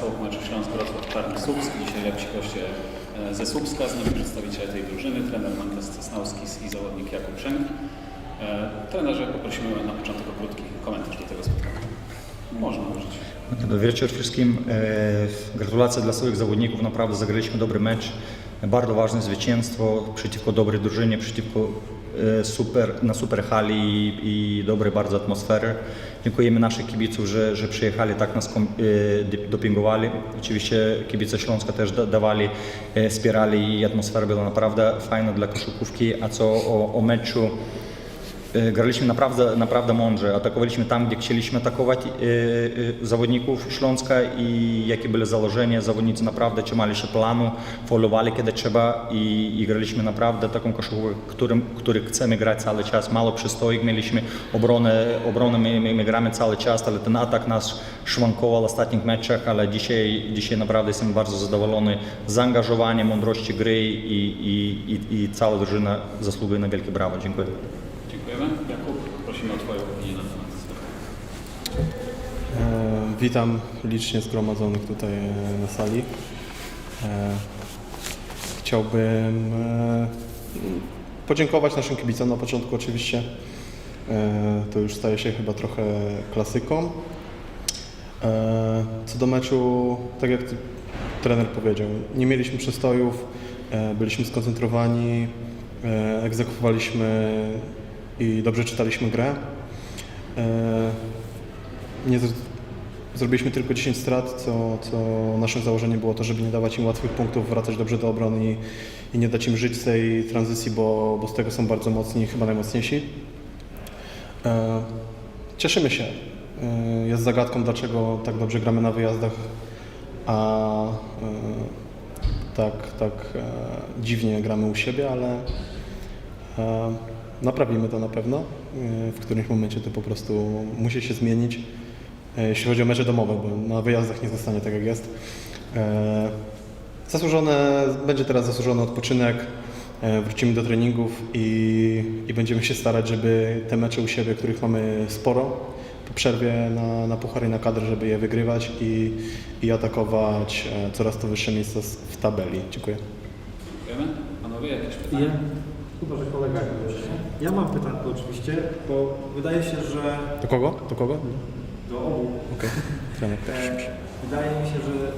wesołych meczu Śląsk Wrocław Czarny Słupsk. Dzisiaj lepsi goście e, ze Słupska, z nimi przedstawiciele tej drużyny, trener Mantas Cesnauski i zawodnik Jakub. E, Trenerze poprosimy na początek o krótki komentarz do tego spotkania. Można użyć. Dobry wieczór wszystkim. E, Gratulacje dla swoich zawodników. Naprawdę zagraliśmy dobry mecz. Bardzo ważne zwycięstwo przeciwko dobrej drużynie, przeciwko super, na super hali i, i dobrej bardzo atmosfery. Dziękujemy naszych kibiców, że, że przyjechali, tak nas e, dopingowali. Oczywiście kibice Śląska też da, dawali, e, wspierali i atmosfera była naprawdę fajna dla koszykówki. A co o, o meczu, E, Graliśmy naprawdę, naprawdę mądrze, atakowaliśmy tam, gdzie chcieliśmy atakować e, e, zawodników Śląska i jakie były założenia. Zawodnicy naprawdę trzymali się planu, faulowali kiedy trzeba i, i graliśmy naprawdę taką koszykówkę, którym, który chcemy grać cały czas. Mało przystojek mieliśmy, obronę, obronę my, my, my gramy cały czas, ale ten atak nas szwankował w ostatnich meczach, ale dzisiaj, dzisiaj naprawdę jestem bardzo zadowolony z zaangażowaniem, mądrości gry i, i, i, i cała drużyna zasługuje na wielkie brawo. Dziękuję. Dziękujemy. Jakub, prosimy o Twoją opinię na temat. E, Witam licznie zgromadzonych tutaj e, na sali. E, Chciałbym e, podziękować naszym kibicom na początku oczywiście. E, To już staje się chyba trochę klasyką. E, Co do meczu, tak jak trener powiedział, nie mieliśmy przestojów, e, byliśmy skoncentrowani, e, egzekwowaliśmy i dobrze czytaliśmy grę. E, nie z, zrobiliśmy tylko 10 strat, co, co naszym założeniem było to, żeby nie dawać im łatwych punktów, wracać dobrze do obrony i, i nie dać im żyć z tej tranzycji, bo, bo z tego są bardzo mocni, chyba najmocniejsi. E, cieszymy się. E, jest zagadką, dlaczego tak dobrze gramy na wyjazdach, a tak, tak dziwnie gramy u siebie, ale naprawimy to na pewno. E, W którymś momencie to po prostu musi się zmienić, e, jeśli chodzi o mecze domowe, bo na wyjazdach nie zostanie tak jak jest. E, Zasłużone, będzie teraz zasłużony odpoczynek, wrócimy do treningów i, i będziemy się starać, żeby te mecze u siebie, których mamy sporo, po przerwie na, na puchary i na kadr, żeby je wygrywać i, i atakować coraz to wyższe miejsca w tabeli. Dziękuję. Dziękujemy. Panowie, jakieś pytania? Ja, chyba, że kolega jeszcze. Ja mam pytanko oczywiście, bo wydaje się, że Do kogo? Do kogo? do obu Okej. E, wydaje mi się, że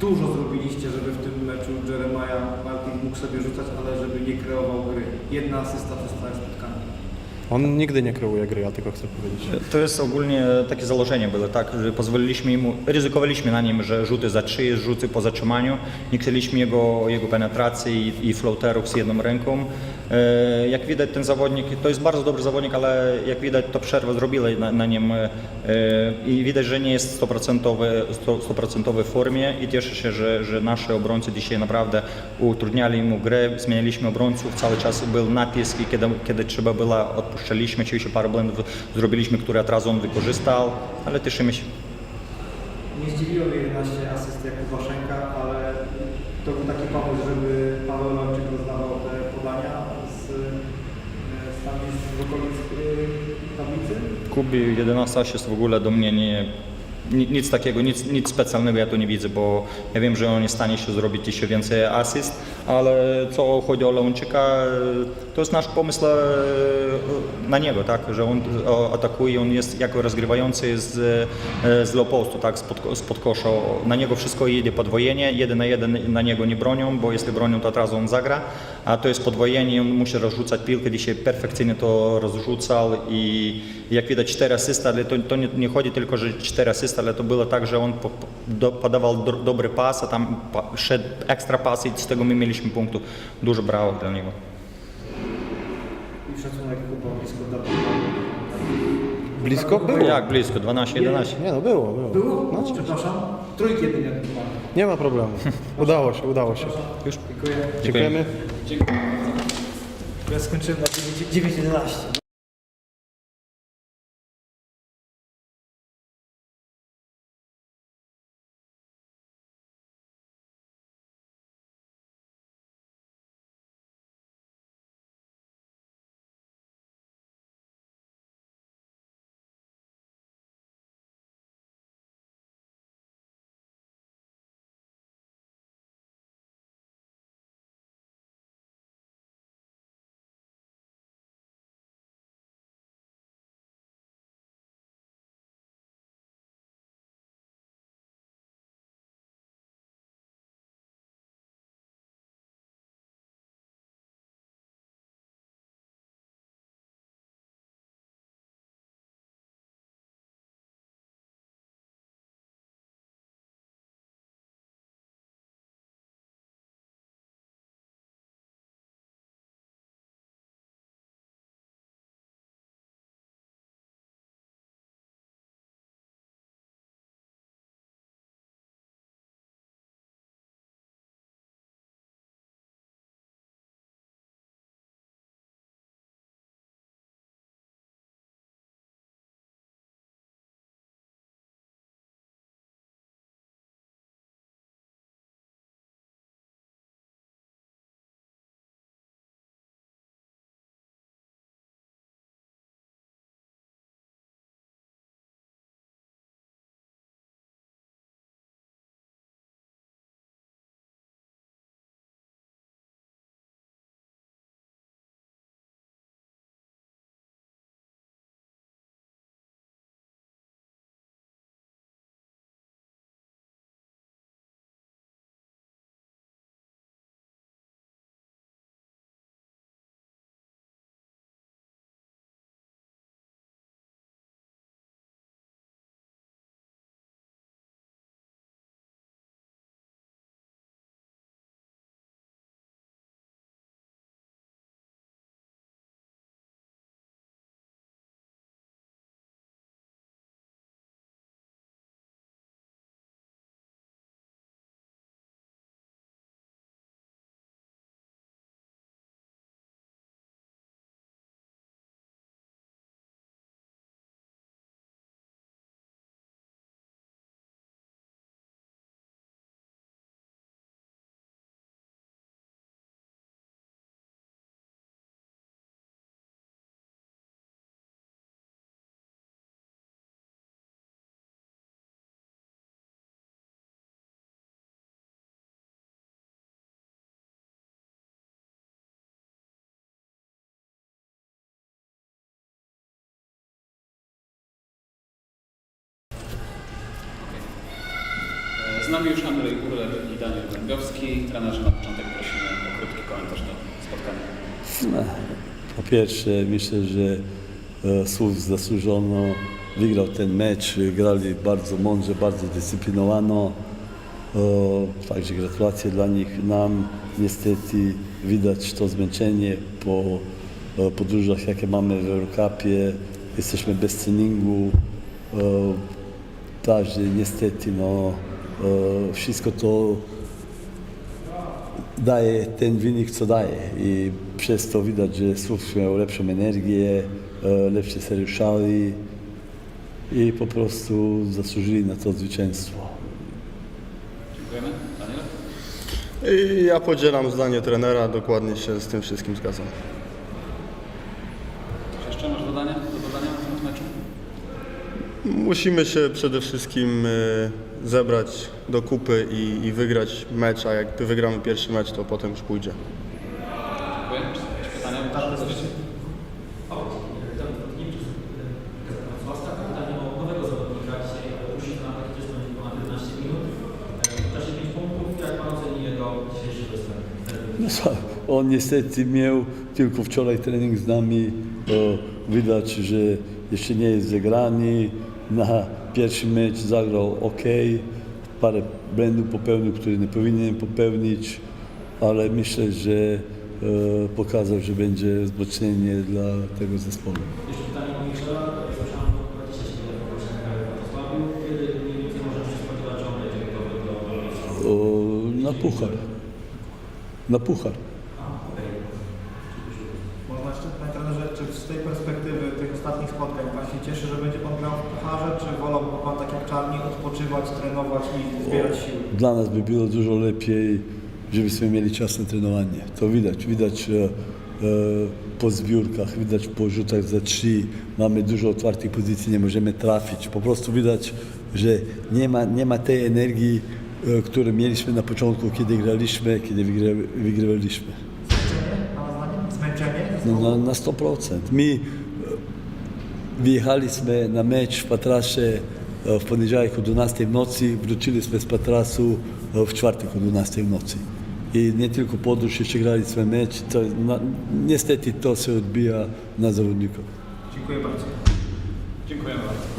dużo zrobiliście, żeby w tym meczu Jeremiah Martin mógł sobie rzucać, ale żeby nie kreował gry. Jedna asysta przez całe spotkanie. On nigdy nie kreuje gry, ja tylko chcę powiedzieć. To jest ogólnie takie założenie było, tak, że pozwoliliśmy mu, ryzykowaliśmy na nim, że rzuty za trzy, rzuty po zatrzymaniu, nie chcieliśmy jego, jego penetracji i, i floaterów z jedną ręką. E, jak widać ten zawodnik, to jest bardzo dobry zawodnik, ale jak widać to przerwę zrobila na, na nim e, i widać, że nie jest 100%, 100% w formie i cieszę się, że, że nasi obrońcy dzisiaj naprawdę utrudniali mu grę, zmienialiśmy obrońców, cały czas był napisk i kiedy, kiedy trzeba było odpuszczaliśmy, oczywiście parę błędów zrobiliśmy, które teraz on wykorzystał, ale cieszymy się. Nie zdziwiło mnie 11 asyst Jakuba Szenka, ale to był taki pomysł, żeby Paweł Lewczyk rozdawał te podania z, e, z okolic e, tablicy. Kubi 11 asyst w ogóle do mnie nie, ni- nic takiego, nic, nic specjalnego ja tu nie widzę, bo ja wiem, że on jest w stanie się zrobić jeszcze więcej asyst, ale co chodzi o Leonczyka, to jest nasz pomysł na niego, tak, że on atakuje, on jest jako rozgrywający z, z low postu, tak, spod, spod kosza, na niego wszystko jedzie podwojenie, jeden na jeden na niego nie bronią, bo jeśli bronią, to od razu on zagra, a to jest podwojenie on musi rozrzucać piłkę, dzisiaj perfekcyjnie to rozrzucał i jak widać cztery asysty, ale to, to nie, nie chodzi tylko, że cztery asysty, ale to było tak, że on po, po, do, podawał do, dobry pas, a tam szedł ekstra pas i z tego my mieliśmy punktu. Dużo brawo dla niego. I szacunek chyba blisko Blisko? Było. Jak blisko? 12-11? Nie no, było, było. Było? No, Przepraszam. Trójki jedynie nie ma problemu. Udało się, udało się. Już? Dziękuję. Dziękujemy. Ja skończyłem na 9.11. Z nami już Andrzej Urler i Daniel Węgowski. Trenerzy na początek prosimy o krótki komentarz do spotkania. Po pierwsze, myślę, że e, Słów zasłużono wygrał ten mecz. Grali bardzo mądrze, bardzo dyscyplinowano. E, Także gratulacje dla nich. Nam niestety widać to zmęczenie po e, podróżach, jakie mamy w Eurocupie. Jesteśmy bez treningu. Także niestety no, wszystko to daje ten wynik, co daje. I przez to widać, że Słów miał lepszą energię, e, lepsze seriuszali i po prostu zasłużyli na to zwycięstwo. Dziękujemy. Daniel? I ja podzielam zdanie trenera, dokładnie się z tym wszystkim zgadzam. Jeszcze masz dodania, do dodania na temat meczu? Musimy się przede wszystkim e, zebrać do kupy i, i wygrać mecz, a jak wygramy pierwszy mecz, to potem już pójdzie. Dziękuję. Czy są jakieś pytania? Ostatnie pytanie o nowego zawodnika dzisiaj. Musi nam taki też będzie ponad 11 minut. W czasie 5 punktów, jak Pan oceni jego dzisiejszy występ? No, on niestety miał tylko wczoraj trening z nami. E, Widać, że jeszcze nie jest zagrany. Na pierwszy mecz zagrał ok. Parę błędów popełnił, które nie powinien popełnić, ale myślę, że e, pokazał, że będzie wzmocnienie dla tego zespołu. Jeszcze pytanie o Michela. Słyszałem, że 27 lat w Wrocławiu. Kiedy mniej więcej możemy się spodziewać, że on będzie gotowy do do- O, na puchar. Na puchar. Można jeszcze, panie trenerze, czy z tej perspektywy tych ostatnich spotkań Pan się cieszy, że będzie Pan grał w pucharze, czy wolałby Pan tak jak Czarni odpoczywać, trenować i zbierać siły? Dla nas by było dużo lepiej, żebyśmy mieli czas na trenowanie. To widać, widać e, e, po zbiórkach, widać po rzutach za trzy. Mamy dużo otwartych pozycji, nie możemy trafić. Po prostu widać, że nie ma, nie ma tej energii, e, którą mieliśmy na początku, kiedy graliśmy, kiedy wygry, wygrywaliśmy. Zmęczenie? No, na, na 100%. My e, wyjechaliśmy na mecz w Patrasze w poniedziałek o 12 w nocy, wróciliśmy z Patrasu e, w czwartek o 12 w nocy. I nie tylko podróż, jeszcze graliśmy mecz. To, na, niestety to się odbija na zawodników. Dziękuję bardzo. Dziękujemy bardzo.